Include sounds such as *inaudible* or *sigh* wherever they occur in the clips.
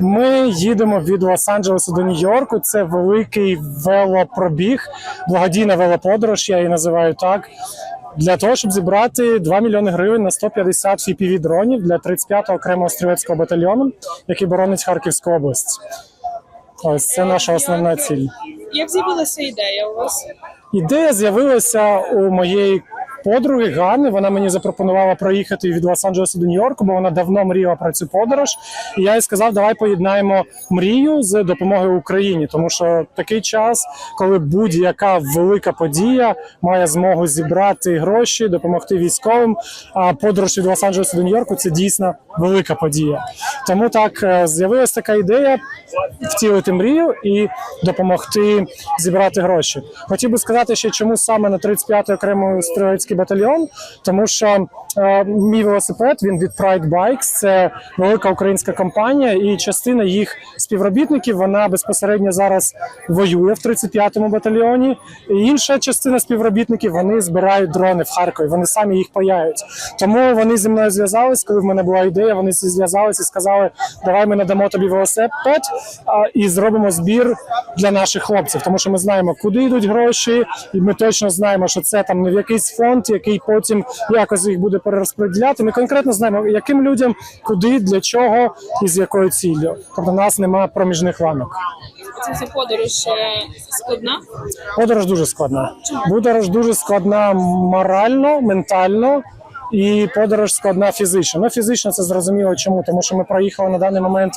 Ми їдемо від Лос-Анджелесу до Нью-Йорку. Це великий велопробіг, благодійна велоподорож, я її називаю так. Для того, щоб зібрати 2 мільйони гривень на 150 fpv дронів для 35-го окремого стрілецького батальйону, який боронить Харківську область. Ось це наша основна ціль. Як з'явилася ідея у вас? Ідея з'явилася у моєї подруги Ганни. Вона мені запропонувала проїхати від Лос-Анджелесу до Нью-Йорку, бо вона давно мріяла про цю подорож. І я їй сказав, давай поєднаємо мрію з допомогою Україні, тому що такий час, коли будь-яка велика подія має змогу зібрати гроші, допомогти військовим. А подорож від Лос-Анджелесу до Нью-Йорку це дійсно велика подія. Тому так е, з'явилася така ідея втілити мрію і допомогти зібрати гроші. Хотів би сказати ще, чому саме на 35-й окремий стрілецький батальйон, тому що е, мій велосипед він від Pride Bikes, це велика українська компанія, і частина їх співробітників вона безпосередньо зараз воює в 35-му батальйоні. І інша частина співробітників вони збирають дрони в Харкові. Вони самі їх паяють. Тому вони зі мною зв'язались, коли в мене була ідея. Вони зв'язалися і сказали: давай ми надамо тобі велосипед а, і зробимо збір для наших хлопців, тому що ми знаємо, куди йдуть гроші, і ми точно знаємо, що це там не в якийсь фонд, який потім якось їх буде перерозподіляти. Ми конкретно знаємо, яким людям, куди, для чого і з якою ціллю. Тобто, у нас немає проміжних ланок. Ця подорож е, складна. Подорож дуже складна. Подорож дуже складна морально, ментально. І подорож складна фізично. Ну, фізично це зрозуміло чому, тому що ми проїхали на даний момент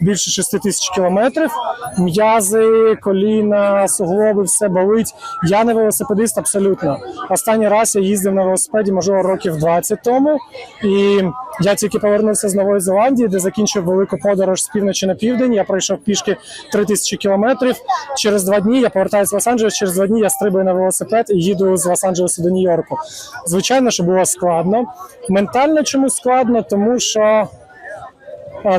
більше 6 тисяч кілометрів. М'язи, коліна, суглоби, все болить. Я не велосипедист абсолютно. Останній раз я їздив на велосипеді, можливо, років 20 тому. І я тільки повернувся з Нової Зеландії, де закінчив велику подорож з півночі на південь. Я пройшов пішки 3 тисячі кілометрів. Через два дні я повертаюся в Лос-Анджелес. Через два дні я стрибаю на велосипед і їду з Лос-Анджелесу до Нью-Йорку. Звичайно, що було складно. Ментально чому складно, тому що.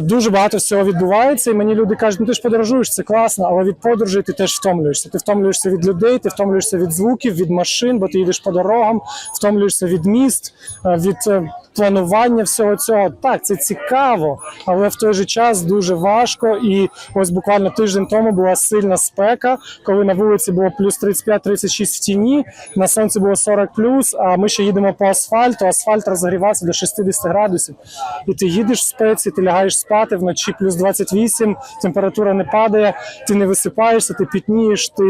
Дуже багато всього відбувається, і мені люди кажуть, ну ти ж подорожуєш, це класно, але від подорожей ти теж втомлюєшся. Ти втомлюєшся від людей, ти втомлюєшся від звуків, від машин, бо ти їдеш по дорогам, втомлюєшся від міст, е, від е, планування всього цього. Так, це цікаво, але в той же час дуже важко. І ось буквально тиждень тому була сильна спека, коли на вулиці було плюс 35-36 в тіні, на сонці було 40 плюс, а ми ще їдемо по асфальту. Асфальт розгрівався до 60 градусів. І ти їдеш в спеці, ти лягаєш спати вночі плюс 28, температура не падає, ти не висипаєшся, ти пітнієш, ти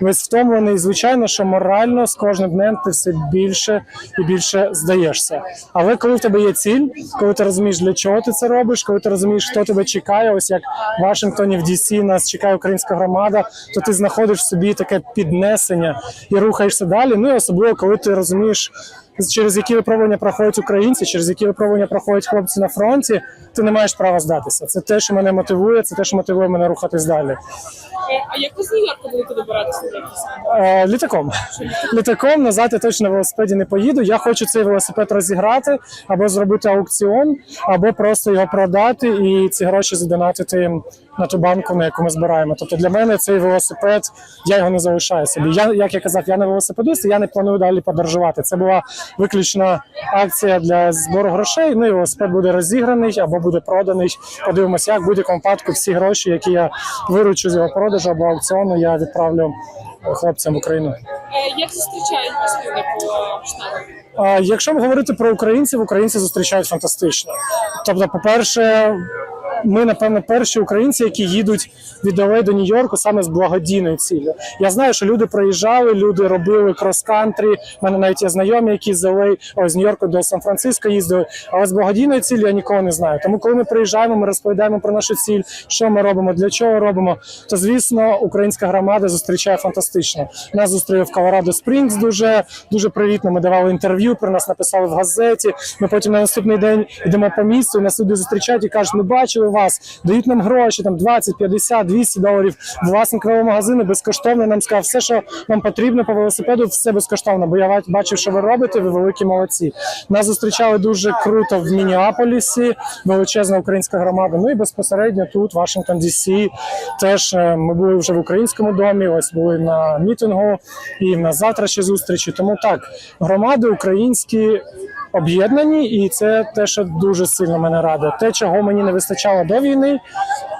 весь втомлений. І, Звичайно, що морально з кожним днем ти все більше і більше здаєшся. Але коли в тебе є ціль, коли ти розумієш, для чого ти це робиш, коли ти розумієш, хто тебе чекає, ось як в Вашингтоні в DC нас чекає українська громада, то ти знаходиш собі таке піднесення і рухаєшся далі. Ну і особливо, коли ти розумієш. Через які випробування проходять українці, через які випробування проходять хлопці на фронті, ти не маєш права здатися. Це те, що мене мотивує, це те, що мотивує мене рухатись далі. Е, А як ви з Нью-Йорка будете добиратися до? Літаком. Літаком назад я точно на велосипеді не поїду. Я хочу цей велосипед розіграти або зробити аукціон, або просто його продати і ці гроші задонатити на ту банку, на яку ми збираємо. Тобто для мене цей велосипед, я його не залишаю собі. Я, як я казав, я не велосипедист, і я не планую далі подорожувати. Це була виключна акція для збору грошей. Ну і велосипед буде розіграний або буде проданий. Подивимося, як в будь-якому випадку всі гроші, які я виручу з його продажу або аукціону, я відправлю хлопцям в Україну. Е, Як зустрічають вас люди по штатах? Якщо говорити про українців, українці зустрічають фантастично. Тобто, по-перше, ми, напевно, перші українці, які їдуть від LA до Нью-Йорку саме з благодійною ціллю. Я знаю, що люди приїжджали, люди робили крос-кантрі. У мене навіть є знайомі, які з ой, з Нью-Йорку до Сан-Франциско їздили. Але з благодійною ціллю я нікого не знаю. Тому, коли ми приїжджаємо, ми розповідаємо про нашу ціль, що ми робимо, для чого робимо. То звісно, українська громада зустрічає фантастично. Нас зустріли в Колорадо Спрінгс дуже дуже привітно. Ми давали інтерв'ю, про нас написали в газеті. Ми потім на наступний день йдемо по місту, і нас люди зустрічають і кажуть, ми бачили вас, дають нам гроші, там 20, 50, 200 доларів. Власник магазину безкоштовно нам сказав, все, що вам потрібно по велосипеду, все безкоштовно. Бо я бачив, що ви робите, ви великі молодці. Нас зустрічали дуже круто в Мініаполісі, величезна українська громада. Ну і безпосередньо тут, Вашингтон, Дісі. Теж е, ми були вже в українському домі. Ось були на мітингу і на завтра ще зустрічі. Тому так, громади українські об'єднані, і це те, що дуже сильно мене радує. Те, чого мені не вистачало до війни,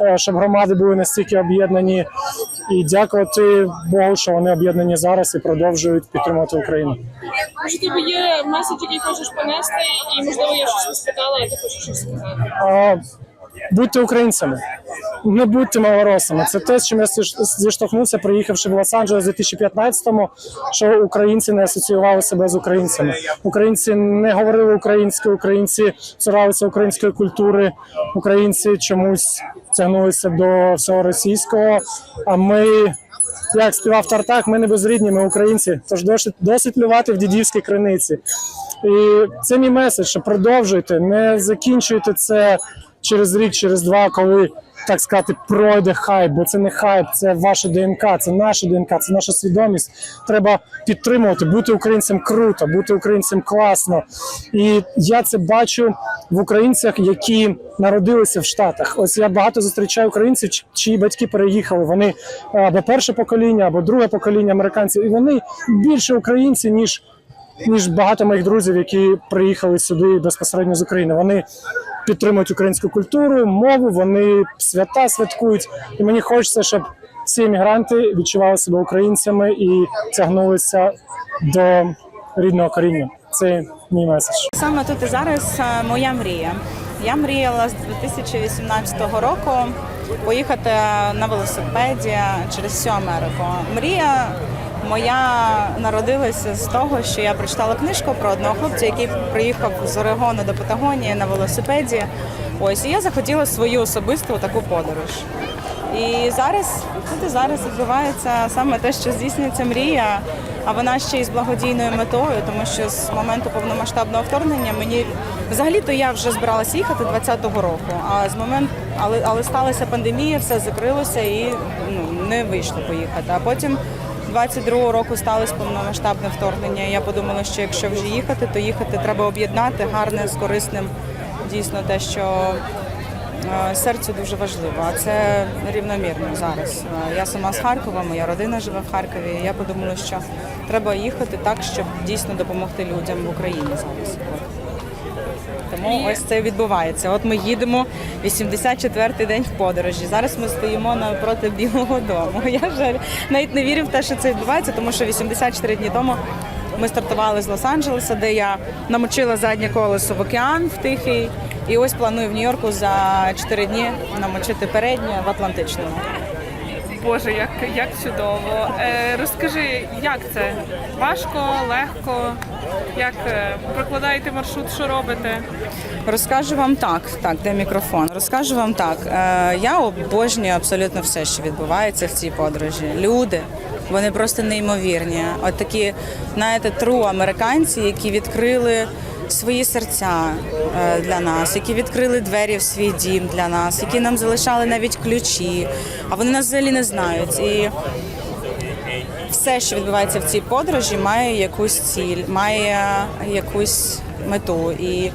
е, щоб громади були настільки об'єднані. І дякувати Богу, що вони об'єднані зараз і продовжують підтримувати Україну. Може, тебе є меседж, який хочеш понести, і можливо я щось не спитала, а ти хочеш щось сказати. Будьте українцями, не будьте малоросами. Це те, з чим я зіш- зіштовхнувся, приїхавши в Лос-Анджелес у 2015-му, що українці не асоціювали себе з українцями. Українці не говорили українською, українці цуралися української культури, українці чомусь тягнулися до всього російського. А ми, як співав Тартак, ми не безрідні, ми українці. Тож досить, досить плювати в дідівській криниці. І це мій меседж, що продовжуйте, не закінчуйте це через рік, через два, коли так сказати пройде хайп, бо це не хайп, це ваше ДНК, це наше ДНК, це наша свідомість. Треба підтримувати, бути українцем круто, бути українцем класно. І я це бачу в українцях, які народилися в Штатах. Ось я багато зустрічаю українців, чиї батьки переїхали. Вони або перше покоління, або друге покоління американців, і вони більше українці, ніж ніж багато моїх друзів, які приїхали сюди безпосередньо з України. Вони підтримують українську культуру, мову, вони свята святкують. І мені хочеться, щоб всі емігранти відчували себе українцями і тягнулися до рідного коріння. Це мій меседж. Саме тут і зараз е, моя мрія. Я мріяла з 2018 року поїхати на велосипеді через всю Америку. Мрія моя народилася з того, що я прочитала книжку про одного хлопця, який приїхав з Орегону до Патагонії на велосипеді. Ось і я захотіла свою особисту таку подорож. І зараз тут і зараз відбувається саме те, що здійснюється мрія, а вона ще й з благодійною метою, тому що з моменту повномасштабного вторгнення мені взагалі-то я вже збиралася їхати 20-го року. А з моменту, але але сталася пандемія, все закрилося і ну не вийшло поїхати. А потім 22-го року сталося повномасштабне вторгнення. Я подумала, що якщо вже їхати, то їхати треба об'єднати гарне з корисним. Дійсно, те, що Е, Серцю дуже важливо, а це рівномірно зараз. Е, Я сама з Харкова, моя родина живе в Харкові. Я подумала, що треба їхати так, щоб дійсно допомогти людям в Україні зараз. Тому ось це відбувається. От ми їдемо 84-й день в подорожі. Зараз ми стоїмо навпроти Білого Дому. *laughs* Я жаль навіть не вірю в те, що це відбувається, тому що 84 дні тому ми стартували з Лос-Анджелеса, де я намочила заднє колесо в океан в Тихий. І ось планую в Нью-Йорку за 4 дні намочити переднє в Атлантичному. Боже, як, як чудово. Е, розкажи, як це? Важко, легко? Як е, прокладаєте маршрут, що робите? Розкажу вам так, так, де мікрофон. Розкажу вам так. Е, я обожнюю абсолютно все, що відбувається в цій подорожі. Люди. Вони просто неймовірні. От такі, знаєте, тру американці, які відкрили свої серця е, для нас, які відкрили двері в свій дім для нас, які нам залишали навіть ключі, а вони нас взагалі не знають. І все, що відбувається в цій подорожі, має якусь ціль, має якусь мету. І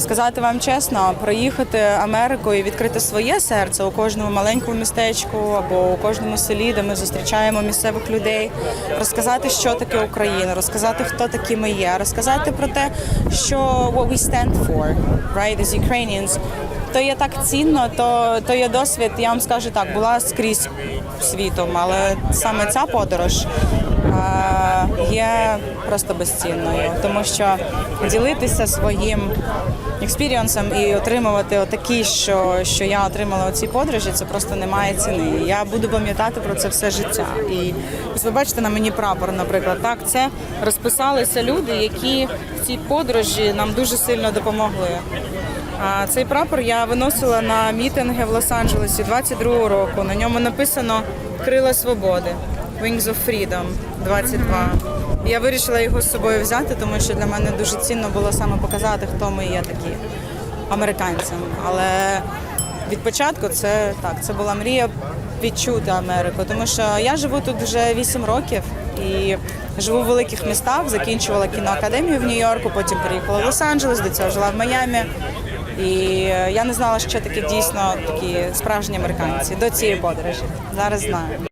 сказати вам чесно, проїхати Америку і відкрити своє серце у кожному маленькому містечку або у кожному селі, де ми зустрічаємо місцевих людей, розказати, що таке Україна, розказати, хто такі ми є, розказати про те, що what we stand for, right, as Ukrainians. То є так цінно, то, то є досвід, я вам скажу так, була скрізь світом, але саме ця подорож є просто безцінною, тому що ділитися своїм експіріонсом і отримувати отакі, що, що я отримала у цій подорожі, це просто не має ціни. Я буду пам'ятати про це все життя. І ось ви бачите на мені прапор, наприклад, так це розписалися люди, які в цій подорожі нам дуже сильно допомогли. А Цей прапор я виносила на мітинги в Лос-Анджелесі 22-го року. На ньому написано Крила свободи Wings of Freedom 22. Я вирішила його з собою взяти, тому що для мене дуже цінно було саме показати, хто ми є такі американцям. Але від початку це так, це була мрія відчути Америку, тому що я живу тут вже 8 років і живу в великих містах. Закінчувала кіноакадемію в Нью-Йорку, потім переїхала в Лос-Анджелес, до цього жила в Майамі. І я не знала, що такі дійсно такі справжні американці до цієї подорожі. Зараз знаю.